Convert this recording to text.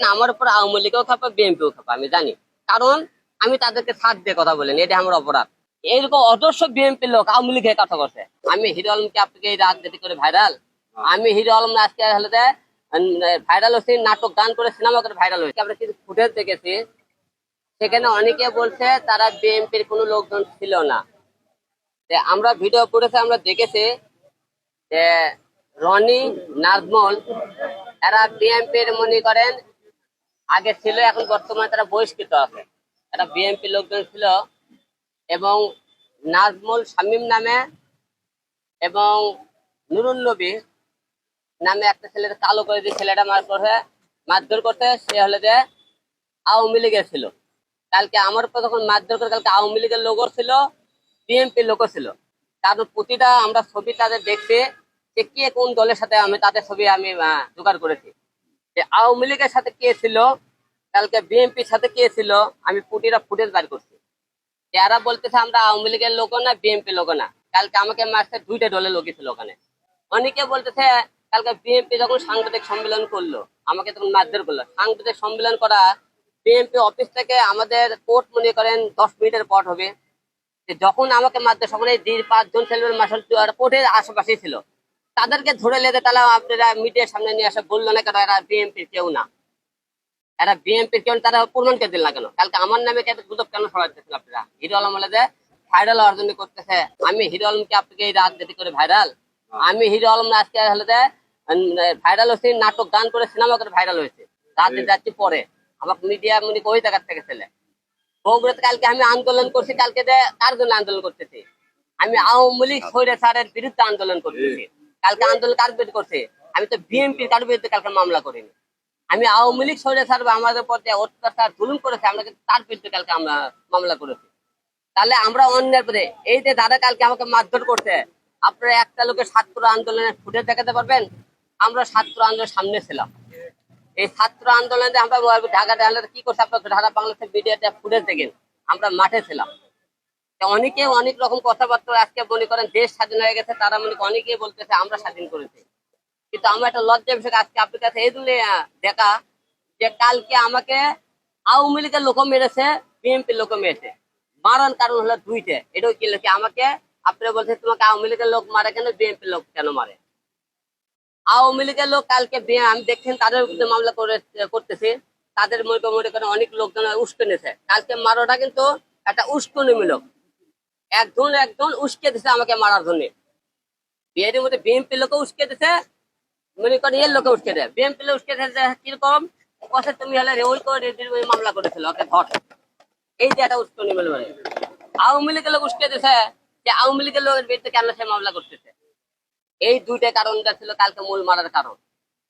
না, আমার উপর আওয়ামী লীগও খাপা বিএনপিও খাপা আমি জানি। কারণ আমি তাদেরকে সাথ দিয়ে কথা বলিনি এটা আমার অপরাধ। এইরকম অদর্শ বিএনপি লোক আওয়ামী লীগের কথা করছে আমি হিরো আলমকে আপনাকে রাজনীতি করে ভাইরাল আমি হিরো আলম আজকে হলে ভাইরাল হচ্ছে নাটক গান করে সিনেমা করে ভাইরাল হয়েছে। আমরা কিছু ফুটেজ দেখেছি। সেখানে অনেকে বলছে তারা বিএনপির কোনো লোকজন ছিল না। যে আমরা ভিডিও ফুটেজে আমরা দেখেছি যে রনি নাজমল এরা বিএনপির মনে করেন আগে ছিল, এখন বর্তমানে তারা বহিষ্কৃত আছে। এরা বিএনপি লোকজন ছিল এবং নাজমুল শামীম নামে এবং নুরুল নবী নামে একটা ছেলের কালো করে দিয়ে ছেলেটা মার করে মারধর করতে সে হলে যে আওয়ামী লীগের ছিল। কালকে আমার উপর যখন মারধর করে কালকে আওয়ামী লীগের লোকও ছিল, বিএনপির লোকও ছিল। কারণ প্রতিটা আমরা ছবি তাদের দেখছি যে কে কোন দলের সাথে আমি তাদের ছবি আমি জোগাড় করেছি। যে আওয়ামী লীগের সাথে কে ছিল? কালকে বিএনপির সাথে কে ছিল? আমি প্রতিটা ফুটেজ বার করছি। যারা বলতেছে আমরা আওয়ামী লীগের লোক না বিএনপি লোক না। কালকে আমাকে মারছে দুইটা দলের লোকই ছিল ওখানে। অনেকে বলতেছে, কালকে বিএনপি যখন সাংবাদিক সম্মেলন করল, আমাকে তখন মারধর করল। সাংবাদিক সম্মেলন করা, বিএনপি অফিস থেকে আমাদের কোর্ট মনে করেন দশ মিনিটের পর হবে। যখন আমাকে মারতে এই দুই পাঁচজন ছেলের মাসাল কোর্টের আশেপাশেই ছিল। তাদেরকে ধরে লেগে তাহলে আপনারা মিডিয়ার সামনে নিয়ে আসা বলল না কেন এরা বিএনপির কেউ না। এরা বিএনপির কেউ তারা প্রমাণকে দিল না কেন? কালকে আমার নামে কেন গুজব কেন ছড়াইতেছেন আপনারা? হিরো আলম বলে যে ভাইরাল হওয়ার জন্য করতেছে। আমি হিরো আলমকে আপনাকে এই রাজনীতি করে ভাইরাল। আমি হিরো আলম আজকে হলে যে ভাইরাল হচ্ছে নাটক গান করে সিনেমা করে ভাইরাল হয়েছে। রাজনীতি যাচ্ছি পরে। আমাকে মিডিয়া মানে ওই জায়গার থেকে ছেলে? বগুড়াতে কালকে আমি আন্দোলন করছি কালকে যে কার জন্য আন্দোলন করতেছি? আমি আওয়ামী লীগ সৈরে সারের বিরুদ্ধে আন্দোলন করতেছি। কালকে আন্দোলন কার বিরুদ্ধে করছে? আমি তো বিএনপির কার বিরুদ্ধে কালকে মামলা করিনি। আমি আওয়ামী লীগ সৈরে স্যার বা আমাদের যে অত্যাচার, জুলুম করেছে, আমরা কিন্তু তার বিরুদ্ধে কালকে আমরা মামলা করেছি। তাহলে আমরা অন্যের পরে, এই যে দাদা কালকে আমাকে মারধর করছে, আপনারা একটা লোকের ছাত্র আন্দোলনের ফুটে দেখাতে পারবেন? আমরা ছাত্র আন্দোলনের সামনে ছিলাম। এই ছাত্র আন্দোলনে আমরা ঢাকা ঢাকা কি করছে আপনার? ঢাকা বাংলাদেশের মিডিয়াতে ফুটেজ দেখেন। আমরা মাঠে ছিলাম। অনেকে অনেক রকম কথাবার্তা আজকে মনে করেন দেশ স্বাধীন হয়ে গেছে, তারা মনে অনেকেই বলতেছে আমরা স্বাধীন করেছি। কিন্তু আমার একটা লজ্জা বিষয় আজকে আপনার কাছে এই জন্য দেখা যে কালকে আমাকে আওয়ামী লীগের লোক মেরেছে, বিএনপির লোক মেরেছে। মারার কারণ হলো দুইটা। এটাও কি লোকে আমাকে আপনি বলছে তোমাকে আওয়ামী লীগের লোক মারে কেন, বিএনপির লোক কেন মারে? আওয়ামী লীগের লোক কালকে আমি দেখছেন তাদের মামলা করে করতেছে। তাদের মনে করে- অনেক লোকজন উস্কেনেছে কালকে মারাটা কিন্তু একটা উস্কনিমূলক। একজন একজন উস্কে দিছে আমাকে মারার জন্য। বিয়ের মধ্যে বিএনপি লোক উস্কে দিছে, মনে করেন এর লোকে উস্কে দেয়। বিএনপি লোক উস্কে দিছে কীরকম? কষে তুমি হলে রেউল করে মামলা করেছিল, ওকে এই যে একটা উস্কনিমূলক মানে আওয়ামী লীগের লোক উস্কে দিছে যে, আওয়ামী লীগের লোকের বিরুদ্ধে কেন সে মামলা করতেছে? এই দুইটা কারণটা ছিল কালকে মূল মারার কারণ।